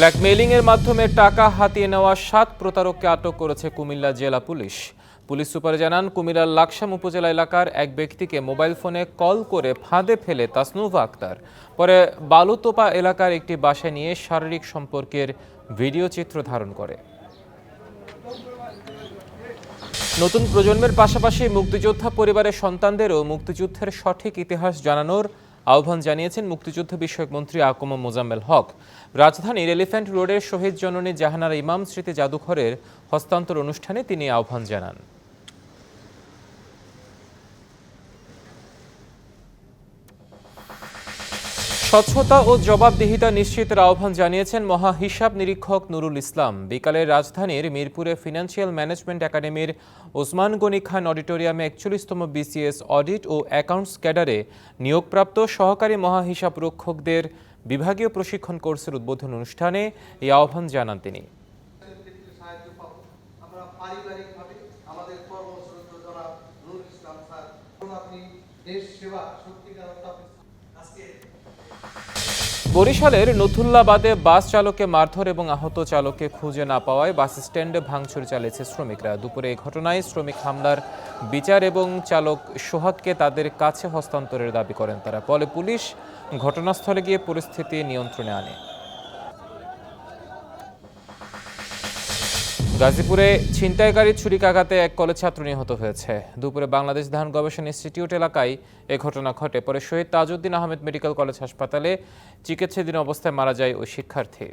Blackmailing এর মাধ্যমে টাকা হাতিয়ে নেওয়া সাত প্রতারককে আটক করেছে কুমিল্লা জেলা পুলিশ। পুলিশ সুপার জানান, কুমিল্লার লাকসাম উপজেলা এলাকার এক ব্যক্তিকে মোবাইল ফোনে কল করে ফাঁদে ফেলে তাসনুভা আক্তার। পরে বালুতোপা এলাকার একটি বাসায় নিয়ে শারীরিক সম্পর্কের ভিডিও চিত্র ধারণ করে। নতুন প্রজন্মের পাশাপাশি মুক্তিযোদ্ধা পরিবারের সন্তানদেরও মুক্তিযুদ্ধের সঠিক ইতিহাস জানানোর আহ্বান জানিয়েছেন মুক্তিযুদ্ধ বিষয়ক মন্ত্রী আকম মোজাম্মেল হক। রাজধানীর এলিফ্যান্ট রোডের শহীদ জননী জাহানারা ইমাম স্মৃতি জাদুঘরের হস্তান্তর অনুষ্ঠানে তিনি আহ্বান জানান। স্বচ্ছতা ও জবাবদিহিতা নিশ্চিতের আহ্বান জানিয়েছেন মহা হিসাব নিরীক্ষক নুরুল ইসলাম। বিকালে রাজধানীর মিরপুরে ফিনান্সিয়াল ম্যানেজমেন্ট একাডেমির ওসমান গনি খান অডিটোরিয়ামে একচল্লিশতম বিসিএস অডিট ও অ্যাকাউন্টস ক্যাডারে নিয়োগপ্রাপ্ত সহকারী মহা হিসাব রক্ষকদের বিভাগীয় প্রশিক্ষণ কোর্সের উদ্বোধন অনুষ্ঠানে এই আহ্বান জানান তিনি। বরিশালের নথুল্লাবাদে বাস চালকে মারধর এবং আহত চালককে খুঁজে না পাওয়ায় বাস স্ট্যান্ডে ভাঙচুর চালিয়েছে শ্রমিকরা। দুপুরে এই ঘটনায় শ্রমিক হামলার বিচার এবং চালক সোহাগকে তাদের কাছে হস্তান্তরের দাবি করেন তারা। ফলে পুলিশ ঘটনাস্থলে গিয়ে পরিস্থিতি নিয়ন্ত্রণে আনে। গাজীপুরে ছিনতাইকারী ছুরিকাঘাতে এক কলেজ ছাত্র নিহত হয়েছে। দুপুরে বাংলাদেশ ধান গবেষণা ইনস্টিটিউট এলাকায় এ ঘটনা ঘটে। পরে শহীদ তাজউদ্দিন আহমেদ মেডিকেল কলেজ হাসপাতালে চিকিৎসাধীন অবস্থায় মারা যায় ওই শিক্ষার্থী।